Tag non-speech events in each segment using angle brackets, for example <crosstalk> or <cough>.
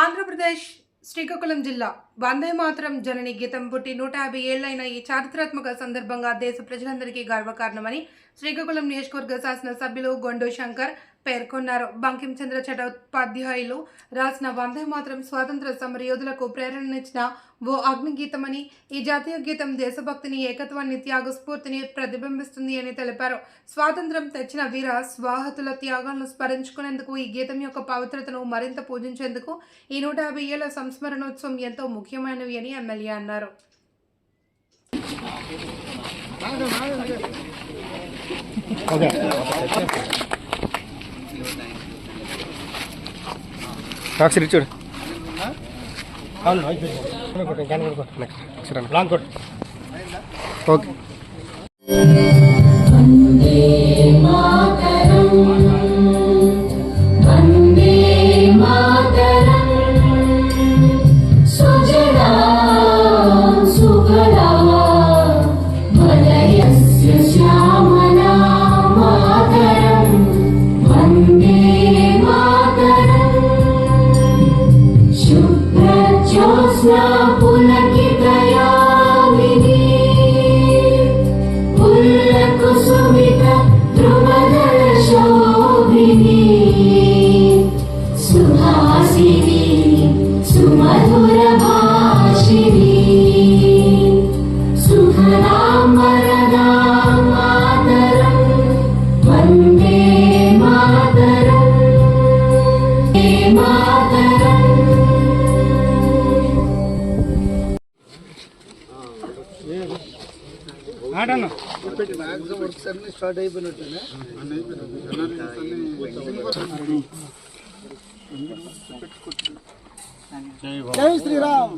ఆంధ్రప్రదేశ్ శ్రీకాకుళం జిల్లా వందే మాతరం జనని గీతం పుట్టి నూట యాభై ఏళ్ళైన ఈ చారిత్రాత్మక సందర్భంగా దేశ ప్రజలందరికీ గర్వకారణమని శ్రీకాకుళం నియోజకవర్గ శాసనసభ్యులు గొండు శంకర్ పేర్కొన్నారు. బంకించంద్ర చటోపాధ్యాయులు రాసిన వందే మాత్రం స్వాతంత్ర సమర యోధులకు ప్రేరణనిచ్చిన ఓ అగ్నిగీతమని ఈ జాతీయ గీతం దేశభక్తిని ఏకత్వాన్ని త్యాగ స్ఫూర్తిని ప్రతిబింబిస్తుంది అని తెలిపారు. స్వాతంత్రం తెచ్చిన వీర స్వాహతుల త్యాగాలను స్మరించుకునేందుకు ఈ గీతం యొక్క పవిత్రతను మరింత పూజించేందుకు ఈ నూట యాభై ఏళ్ళ సంస్మరణోత్సవం ఎంతో ముఖ్యమైనవి అని ఎమ్మెల్యే అన్నారు. ఒకసారి చూడు. ఓకే మ్యాక్సిమం వర్క్స్ అన్ని స్టార్ట్ అయిపోయినట్టునే? జై శ్రీరామ్.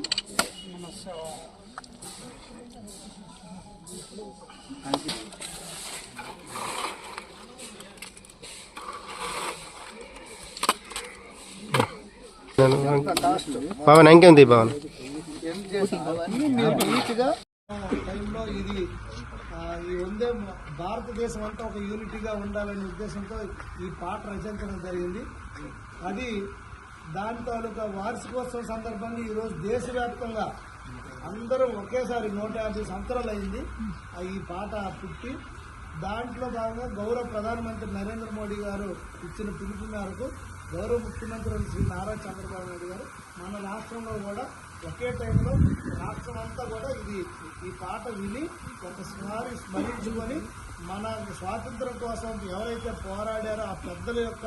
పవన్ ఇంకేంది పవన్? టైంలో ఇది ఈ ఉందే భారతదేశం అంతా ఒక యూనిటీగా ఉండాలనే ఉద్దేశంతో ఈ పాట రచించడం జరిగింది. అది దాని తాలూకా వార్షికోత్సవం సందర్భంగా ఈరోజు దేశవ్యాప్తంగా అందరూ ఒకేసారి నూట యాభై సంవత్సరాలు అయింది. ఆ ఈ పాట పుట్టి దాంట్లో భాగంగా గౌరవ ప్రధానమంత్రి నరేంద్ర మోడీ గారు ఇచ్చిన పిలుపు మేరకు గౌరవ ముఖ్యమంత్రి శ్రీ నారా చంద్రబాబు నాయుడు గారు మన రాష్ట్రంలో కూడా ఒకే టైంలో రాష్ట్రం అంతా కూడా ఇది. ఈ పాట విని ఒకసారి స్మరించుకొని మన స్వాతంత్రం కోసం ఎవరైతే పోరాడారో ఆ పెద్దల యొక్క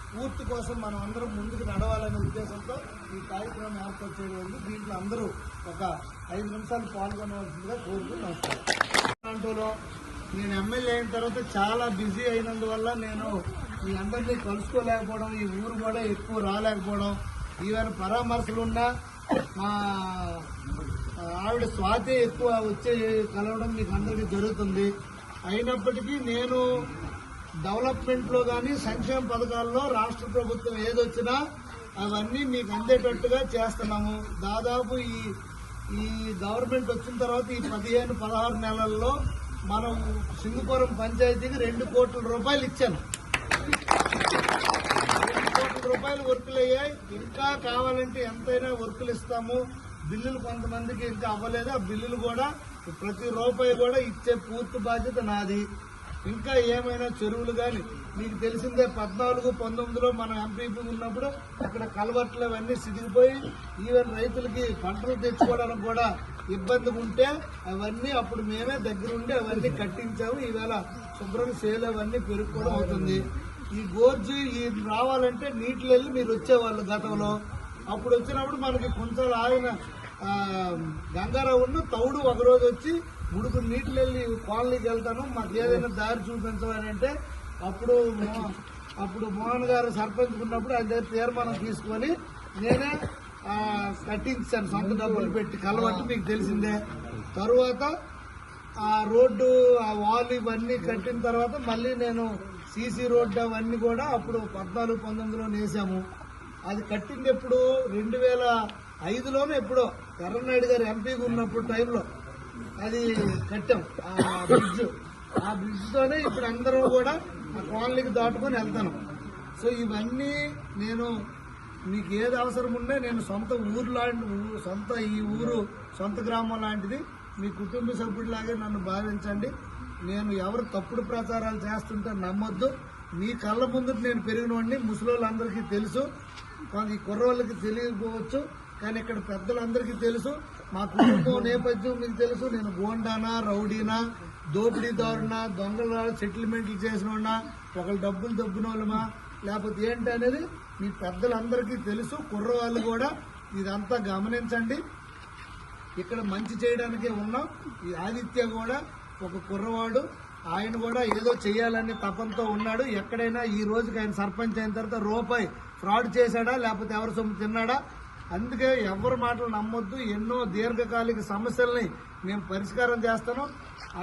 స్ఫూర్తి కోసం మనం అందరం ముందుకు నడవాలనే ఉద్దేశంతో ఈ కార్యక్రమం ఏర్పాటు చేయడం దీంట్లో అందరూ ఒక ఐదు నిమిషాలు పాల్గొనవలసిందిగా కోరుతూ నమస్కారం. నేను ఎమ్మెల్యే అయిన తర్వాత చాలా బిజీ అయినందువల్ల నేను మీ అందరినీ కలుసుకోలేకపోవడం ఈ ఊరు కూడా ఎక్కువ రాలేకపోవడం ఈవెన్ పరామర్శలున్నా మా ఆవిడ స్వాతి ఎక్కువ వచ్చే కలవడం మీకు అందరికీ జరుగుతుంది. అయినప్పటికీ నేను డెవలప్మెంట్లో కానీ సంక్షేమ పథకాల్లో రాష్ట్ర ప్రభుత్వం ఏదొచ్చినా అవన్నీ మీకు అందేటట్టుగా చేస్తున్నాము. దాదాపు ఈ ఈ గవర్నమెంట్ వచ్చిన తర్వాత ఈ పదిహేను పదహారు నెలల్లో మనం సింగపురం పంచాయతీకి రెండు కోట్ల రూపాయలు ఇచ్చాను. రెండు కోట్ల రూపాయలు వర్కులు అయ్యాయి ఇంకా కావాలంటే ఎంతైనా వర్కులు ఇస్తాము. బిల్లులు కొంతమందికి ఇంకా అవ్వలేదు? ఆ బిల్లులు కూడా ప్రతి రూపాయి కూడా ఇచ్చే పూర్తి బాధ్యత నాది. ఇంకా ఏమైనా చెరువులు కానీ మీకు తెలిసిందే పద్నాలుగు పంతొమ్మిదిలో మనం ఎంపీపీ ఉన్నప్పుడు అక్కడ కలవట్లు అవన్నీ సిదిగిపోయి ఈవెన్ రైతులకి పంటలు తెచ్చుకోవడానికి కూడా ఇబ్బందిగా ఉంటే అవన్నీ అప్పుడు మేమే దగ్గరుండి అవన్నీ కట్టించాము. ఈవేళ శుభ్రం సేల్ అవన్నీ పెరుగుకోవడం అవుతుంది. ఈ గోర్జు ఈ రావాలంటే నీటిలో వెళ్ళి మీరు వచ్చేవాళ్ళు గతంలో. అప్పుడు వచ్చినప్పుడు మనకి కొంచెం ఆయన గంగారావును తౌడు ఒకరోజు వచ్చి ముడుకు నీటిలో వెళ్ళి కాలనీకి వెళ్తాను. మాకు ఏదైనా దారి చూపించమని అంటే అప్పుడు అప్పుడు మోహన్ గారు సర్పంచ్ ఉన్నప్పుడు ఆయన తీర్మానం తీసుకొని నేనే కట్టించాను. సొంత డబ్బులు పెట్టి కలవట్టు మీకు తెలిసిందే. తరువాత ఆ రోడ్డు ఆ వాల్ ఇవన్నీ కట్టిన తర్వాత మళ్ళీ నేను సీసీ రోడ్డు అవన్నీ కూడా అప్పుడు పద్నాలుగు పంతొమ్మిదిలో వేసాము అది కట్టింది ఎప్పుడు? రెండు వేల ఐదులోనే ఎప్పుడో ఎర్రనాయుడు గారు ఎంపీగా ఉన్నప్పుడు టైంలో అది కట్టాం. ఆ బ్రిడ్జ్. ఆ బ్రిడ్జ్తోనే ఇప్పుడు అందరూ కూడా ఆ కాలనీకి దాటుకొని వెళ్తాను. సో ఇవన్నీ నేను మీకు ఏది అవసరం ఉన్నా నేను సొంత ఊరు లాంటి సొంత ఈ ఊరు సొంత గ్రామం లాంటిది. మీ కుటుంబ సభ్యుడిలాగే నన్ను భావించండి నేను ఎవరు తప్పుడు ప్రచారాలు చేస్తుంటే నమ్మొద్దు. మీ కళ్ళ ముందు నేను పెరిగినవాడిని ముసలోళ్ళందరికీ తెలుసు. కొంత ఈ కుర్రోళ్ళకి తెలియకపోవచ్చు. కానీ ఇక్కడ పెద్దలందరికీ తెలుసు మా కుటుంబం <coughs> నేపథ్యం మీకు తెలుసు నేను గోండానా రౌడీనా దోపిడీదారునా దొంగల సెటిల్మెంట్లు చేసిన ఒకళ్ళు డబ్బులు దబ్బిన వాళ్ళమా లేకపోతే ఏంటి అనేది మీ పెద్దలందరికీ తెలుసు కుర్రవాళ్ళు కూడా ఇదంతా గమనించండి. ఇక్కడ మంచి చేయడానికే ఉన్నాం. ఈ ఆదిత్య కూడా ఒక కుర్రవాడు ఆయన కూడా ఏదో చేయాలని తపంతో ఉన్నాడు. ఎక్కడైనా ఈ రోజుకి ఆయన సర్పంచ్ అయిన తర్వాత రూపాయి ఫ్రాడ్ చేశాడా లేకపోతే ఎవరి సొమ్ము తిన్నాడా అందుకే ఎవరి మాటలు నమ్మొద్దు. ఎన్నో దీర్ఘకాలిక సమస్యల్ని మేము పరిష్కారం చేస్తాను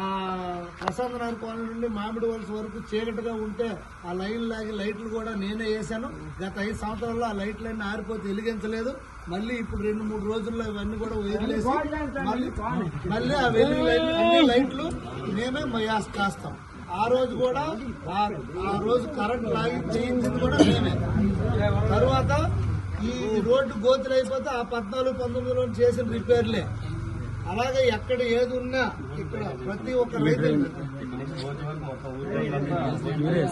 ఆ ప్రశాంత్ నగర్ కాలనీ నుండి మామిడి వలస వరకు చీకటిగా ఉంటే ఆ లైన్ లాగి లైట్లు కూడా నేనే వేశాను. గత ఐదు సంవత్సరాల్లో ఆ లైట్లన్నీ ఆరిపోతే వెలిగించలేదు. మళ్ళీ ఇప్పుడు రెండు మూడు రోజుల్లో ఇవన్నీ కూడా వదిలేసి మళ్ళీ మళ్ళీ ఆ వెలుగు లైట్లు లైట్లు మేమే కాస్తాం. ఆ రోజు కూడా ఆ ఆ రోజు కరెంట్ లాగి చేయించింది కూడా మేమే. తర్వాత ఈ రోడ్డు గోతులు అయిపోతే ఆ పద్నాలుగు పంతొమ్మిదిలో చేసిన రిపేర్లే. అలాగే ఎక్కడ ఏది ఉన్నా ఇక్కడ ప్రతి ఒక్క రైతు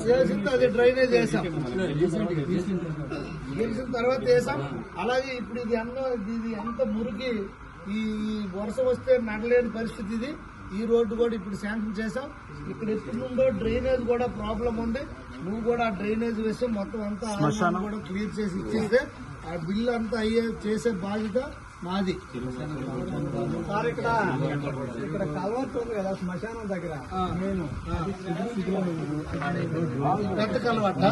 చేసింది అది డ్రైనేజ్ వేసాం. గెలిచిన తర్వాత వేసాం. అలాగే ఇప్పుడు ఇది అన్న ఇది ఎంత మురికి ఈ వర్షం వస్తే నడలేని పరిస్థితి ఇది. ఈ రోడ్డు కూడా ఇప్పుడు శాంక్షన్ చేసాం. ఇక్కడ ఎప్పటి నుండో డ్రైనేజ్ కూడా ప్రాబ్లం ఉంది. నువ్వు కూడా ఆ డ్రైనేజ్ వేసి మొత్తం అంతా కూడా క్లియర్ చేసి ఇచ్చేస్తే ఆ బిల్లు అంతా అయ్యే చేసే బాధ్యత మాది సార్ ఇక్కడ ఇక్కడ కలవర్స్ ఉంది కదా శ్మశానం దగ్గర. నేను పెద్ద కలవట